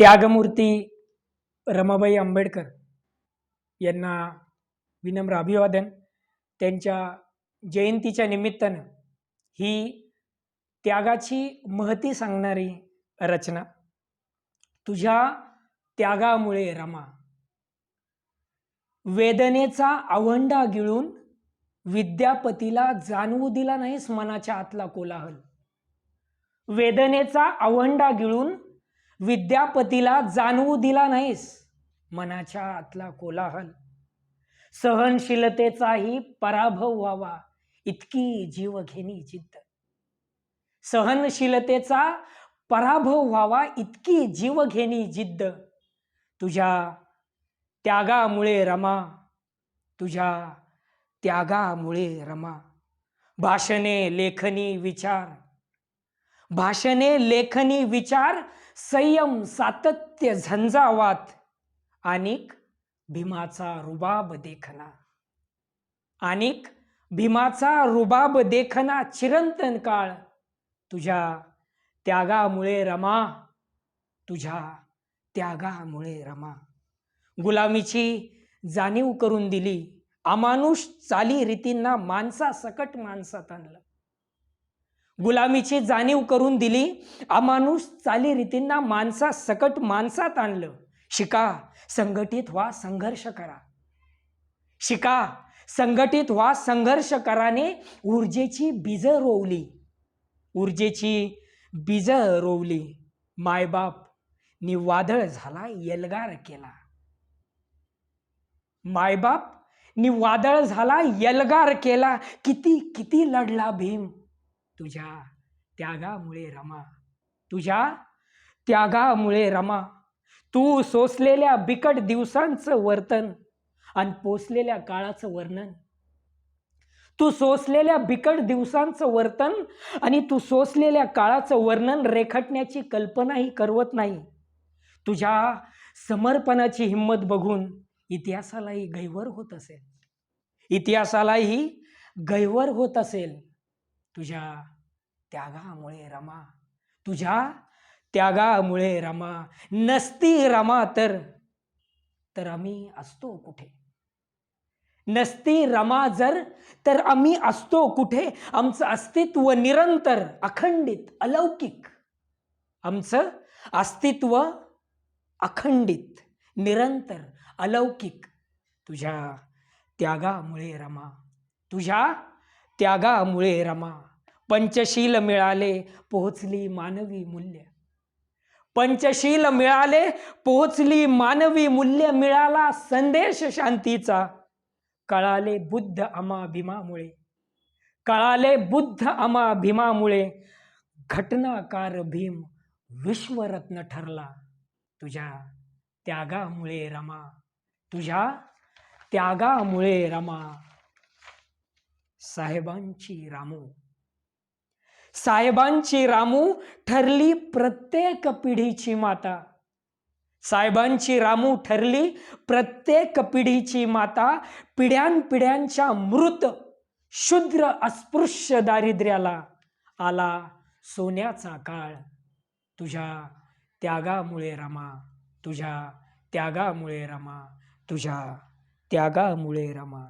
त्यागमूर्ती रमाबाई आंबेडकर यांना विनम्र अभिवादन. त्यांच्या जयंतीच्या निमित्तानं ही त्यागाची महती सांगणारी रचना. तुझ्या त्यागामुळे रमा वेदनेचा आवंडा गिळून विद्यापतीला जाणवू दिला नाहीस मनाच्या आतला कोलाहल. वेदनेचा आवंडा गिळून विद्यापतीला जाणवू दिला नाहीस. मनाच्या आतला कोलाहल. सहनशीलतेचाही पराभव व्हावा. इतकी जीवघेणी जिद्द. सहनशीलतेचा पराभव व्हावा. इतकी जीवघेणी जिद्द. तुझ्या त्यागामुळे रमा. तुझ्या त्यागामुळे रमा. भाषणे लेखनी विचार. भाषणे लेखनी विचार संयम सातत्य झंझावात आणिक भीमाचा रुबाब देखना आणिक भीमाचा रुबाब देखना चिरंतन काळ. तुझ्या त्यागामुळे रमा तुझ्या त्यागामुळे रमा. गुलामीची जाणीव करून दिली अमानुष चाली रीतींना माणसा सकट माणसात आणलं. गुलामीची जाणीव करून दिली. अमानुष चालीरीतींना माणसा सकट माणसात आणलं. शिका संघटित व्हा संघर्ष करा. शिका संघटित व्हा संघर्ष कराने ऊर्जेची बीज रोवली. ऊर्जेची बीज रोवली. मायबाप नि वादळ झाला यलगार केला. मायबाप नि वादळ झाला यलगार केला. किती किती लढला भीम. तुझ्या त्यागामुळे रमा. तुझ्या त्यागामुळे रमा. तू सोसलेल्या बिकट दिवसांचं वर्तन आणि पोचलेल्या काळाचं वर्णन. तू सोसलेल्या बिकट दिवसांचं वर्तन आणि तू सोसलेल्या काळाचं वर्णन रेखाटण्याची कल्पनाही करवत नाही. तुझ्या समर्पणाची हिंमत बघून इतिहासालाही गैवर होत असेल. इतिहासालाही गैवर होत असेल. तुझ्या त्यागामुळे रमा. तुझ्या त्यागामुळे रमा. नसती रमा तर तर आम्ही असतो कुठे? नसती रमा जर तर आम्ही असतो कुठे? आमचं अस्तित्व निरंतर अखंडित अलौकिक. आमचं अस्तित्व अखंडित निरंतर अलौकिक. तुझ्या त्यागामुळे रमा. तुझ्या त्यागामुळे रमा. पंचशील मिळाले पोहोचली मानवी मूल्य. पंचशील मिळाले पोहोचली मानवी मूल्य मिळाला संदेश शांतीचा. कळाले बुद्ध अमा भीमामुळे कळाले बुद्ध अमा भीमामुळे घटनाकार भीम विश्वरत्न ठरला. तुझ्या त्यागामुळे रमा तुझ्या त्यागामुळे रमा. साहेबांची रामू. साहेबांची रामू ठरली प्रत्येक पिढीची माता. साहेबांची रामू ठरली प्रत्येक पिढीची माता. पिढ्यानपिढ्यांच्या मृत शुद्र अस्पृश्य दारिद्र्याला आला सोन्याचा काळ. तुझ्या त्यागामुळे रमा तुझ्या त्यागामुळे रमा तुझ्या त्यागामुळे रमा.